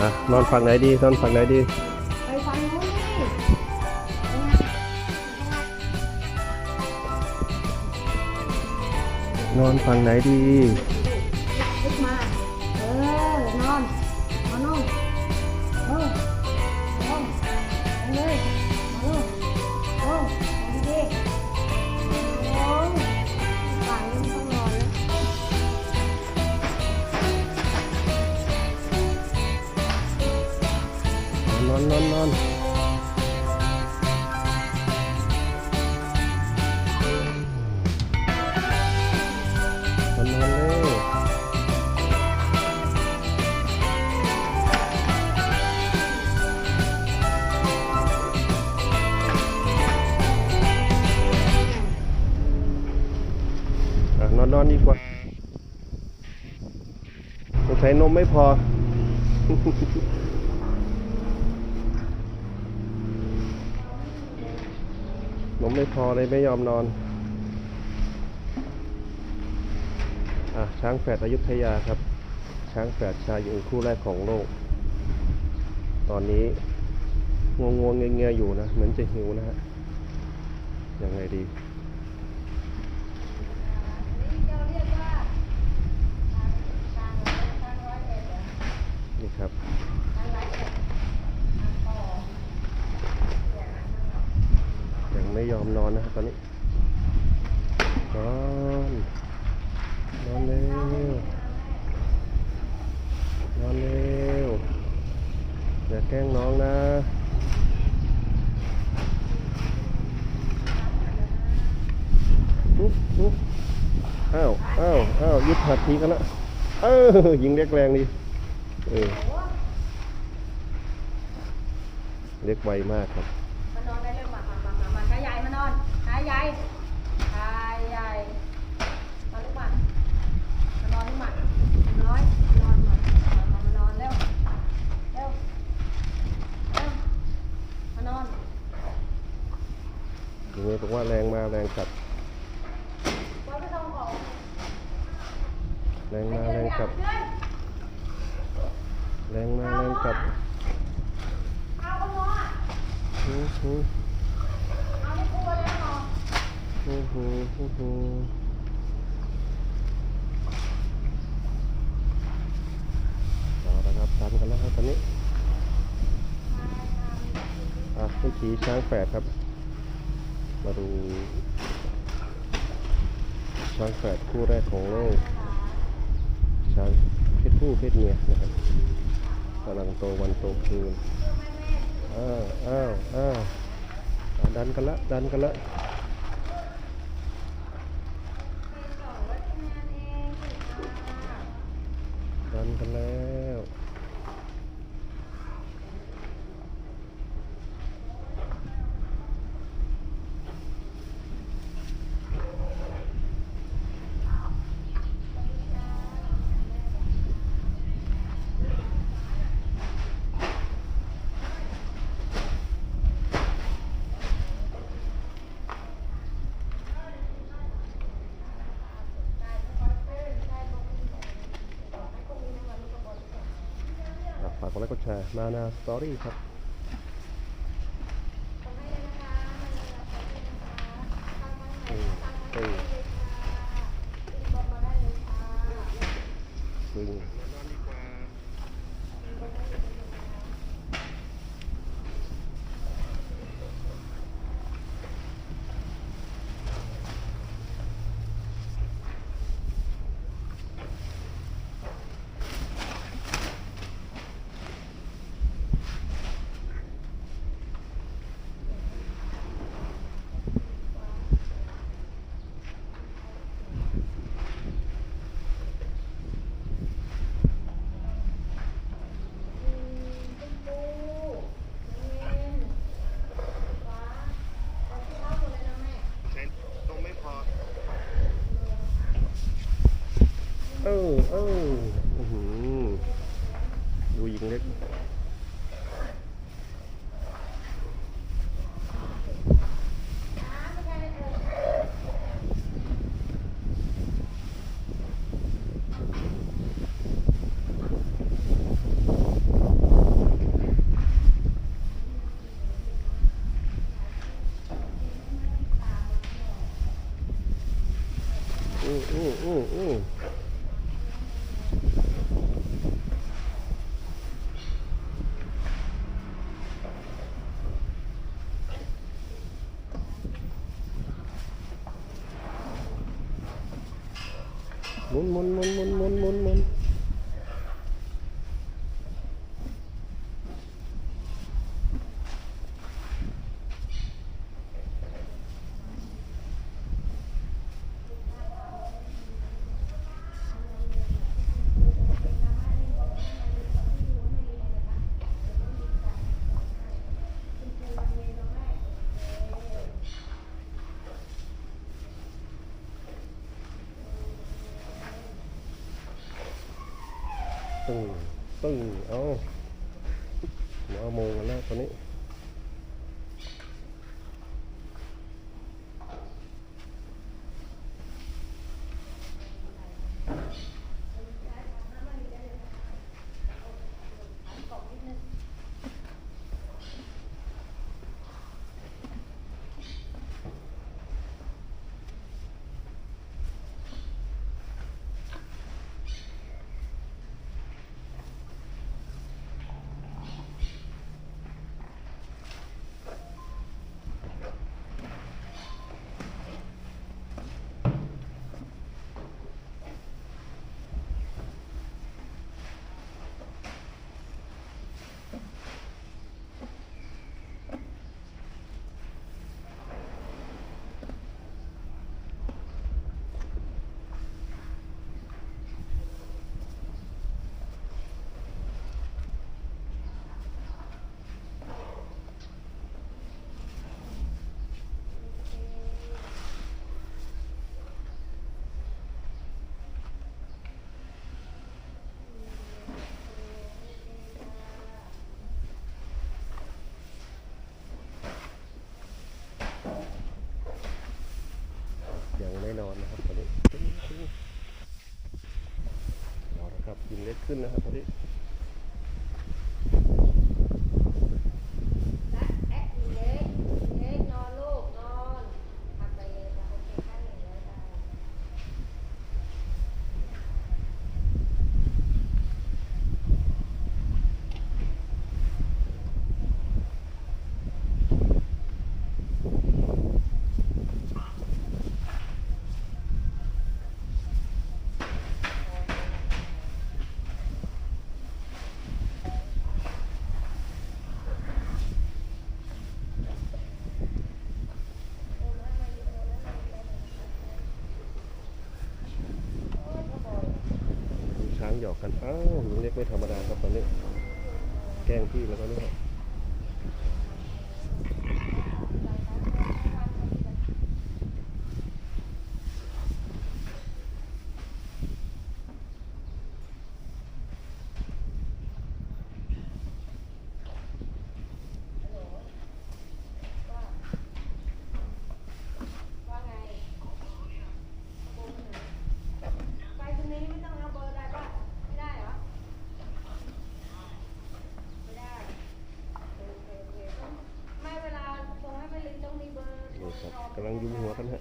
อะนอนฝั่งไหนดีนอนฝั่งไหนดี ไปฟังโน้นดินอนฝั่งไหนดี นอนนอนนอนนอนนอนเร็วอะนอนนอนดีกว่าสงสัยนมไม่พอ นม ไม่พอเลยไม่ยอมนอน อะช้างแฝดอยุธยาครับ ช้างแฝดชายหญิงคู่แรกของโลก ตอนนี้งงงงเงียอยู่นะ เหมือนจะหิวนะฮะ ยังไงดี นี่ครับ ยอมนอนนะครับตอนนี้นอนนอนเร็วนอนเร็วอย่าแกล้งน้องนะอุ๊บอุ๊บอ้าวอ้าวอ้าวยึดหัดทีกันละเออยิงเล็กแรงดีเออเล็กไวมากครับ อนขาใหญ่ขาใหญ่มาลูกหมามานอนลูกหมาน้อยนอนหมามามานอนเร็วเร็วเร็วมานอนยังไงบอกว่าแรงมาแรงกลับไว้ไปทำของแรงมาแรงกลับแรงมาแรงกลับเอาเอาหัวฮู้ฮู้เอาไม่กลัวเลยหรอ ฮู้ฮู้ฮู้ฮู้ เอาละครับทำกันแล้วครับตอนนี้อะวิถีช้างแฝดครับ มาดู ช้างแฝดคู่แรกของโลกช้างเพศผู้เพศเมียนะครับกำลังโตวันโตคืนอ้าวอ้าวอ้าวดันกันละดันกันละ ดัน กันแล้ว อะ ฝากกดไลค์กดแชร์มานาสตอรี่ครับอืมอืมซึ่ง เอออือหือดูยิงเล็ก อืมอืมอืมอืม หมุนหมุนหมุนหมุนหมุนหมุน ตึงตึงเอาเอาโมงกันแล้วตอนนี้ ยังไม่นอนนะครับตอนนี้เอา ละขึ้นนะครับตอนนี้ แอ๊ะเล็กเล็กนอนลูกนอนทำไปเลยค่ะโอเคข้างหนึ่งเลยได้ ดูช้างหย อกกัน อ้าวยิงเล็กไม่ธรรมดาครับตอนนี้ แกล้งพี่แล้วก็เนี่ย มหัวกันฮะ